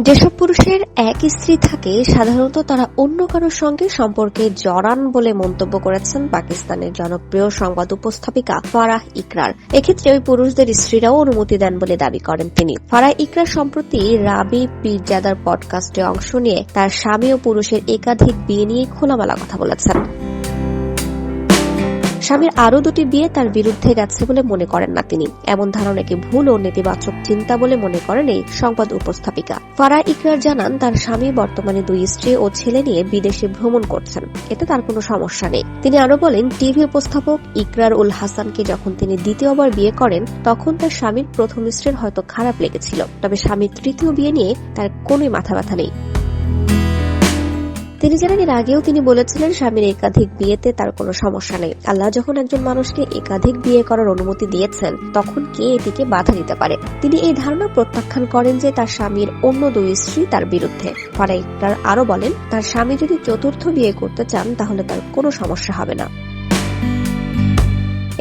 যেসব পুরুষের এক স্ত্রী থাকে, সাধারণত তারা অন্য কারোর সঙ্গে সম্পর্কে জড়ান বলে মন্তব্য করেছেন পাকিস্তানের জনপ্রিয় সংবাদ উপস্থাপিকা ফারাহ ইকরার। এক্ষেত্রে ওই পুরুষদের স্ত্রীরাও অনুমতি দেন বলে দাবি করেন তিনি। ফারাহ ইকরার সম্প্রতি রাবি পীরজাদার পডকাস্টে অংশ নিয়ে তার স্বামী ও পুরুষের একাধিক বিয়ে নিয়ে খোলামেলা কথা বলেছেন। স্বামীর আরও দুটি বিয়ে তার বিরুদ্ধে গেছে বলে মনে করেন না তিনি। এমন ধারণাকে ভুল ও নেতিবাচক চিন্তা বলে মনে করেন এই সংবাদ উপস্থাপিকা। ফারা ইকরার জানান, তার স্বামী বর্তমানে দুই স্ত্রী ও ছেলে নিয়ে বিদেশে ভ্রমণ করছেন। এতে তার কোনো সমস্যা নেই। তিনি আরও বলেন, টিভি উপস্থাপক ইকরার উল হাসানকে যখন তিনি দ্বিতীয়বার বিয়ে করেন, তখন তার স্বামীর প্রথম স্ত্রীর হয়তো খারাপ লেগেছিল। তবে স্বামীর তৃতীয় বিয়ে নিয়ে তার কোনোই মাথা ব্যথা নেই। তিনি জানান এর আগেও তিনি বলেছিলেন স্বামীর একাধিক বিয়েতে তার কোনো সমস্যা নেই। আল্লাহ যখন একজন মানুষকে একাধিক বিয়ে করার অনুমতি দিয়েছেন, তখন কে এটিকে বাধা দিতে পারে? তিনি এই ধারণা প্রত্যাখ্যান করেন যে তার স্বামীর অন্য দুই স্ত্রী তার বিরুদ্ধে। ফারাইকার আরও বলেন, তার স্বামী যদি চতুর্থ বিয়ে করতে চান, তাহলে তার কোনো সমস্যা হবে না।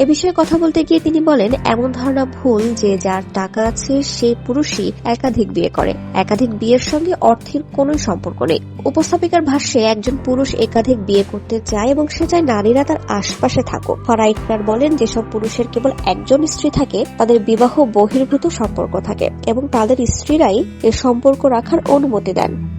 এ বিষয়ে কথা বলতে গিয়ে তিনি বলেন, এমন ধারণা ভুল যে যার টাকা আছে সে পুরুষই একাধিক বিয়ে করে। একাধিক বিয়ের সঙ্গে অর্থের কোনো সম্পর্ক নেই। উপস্থাপিকার ভাষ্যে, একজন পুরুষ একাধিক বিয়ে করতে চায় এবং সে চায় নারীরা তার আশপাশে থাকুক। ফারা বলেন, যেসব পুরুষের কেবল একজন স্ত্রী থাকে, তাদের বিবাহ বহির্ভূত সম্পর্ক থাকে এবং তাদের স্ত্রীরাই এ সম্পর্ক রাখার অনুমতি দেন।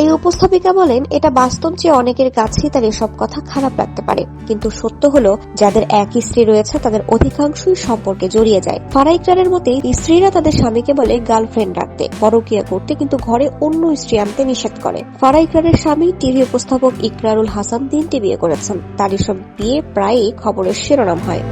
এই উপস্থাপিকা বলেন, এটা বাস্তব যে অনেকের কাছেই তার এসব কথা খারাপ লাগতে পারে। কিন্তু সত্য হলো, যাদের এক স্ত্রী রয়েছে, তাদের অধিকাংশই সম্পর্কে জড়িয়ে যায়। ফারাইকরারের মতে স্ত্রীরা তাদের স্বামীকে বলে গার্লফ্রেন্ড রাখতে পরকিয়া করতে, কিন্তু ঘরে অন্য স্ত্রী আনতে নিষেধ করে। ফারাইকরারের স্বামী, টিভি উপস্থাপক ইকরারুল হাসান তিনটি বিয়ে করেছেন। তার এসব বিয়ে প্রায়ই খবরের শিরোনাম হয়।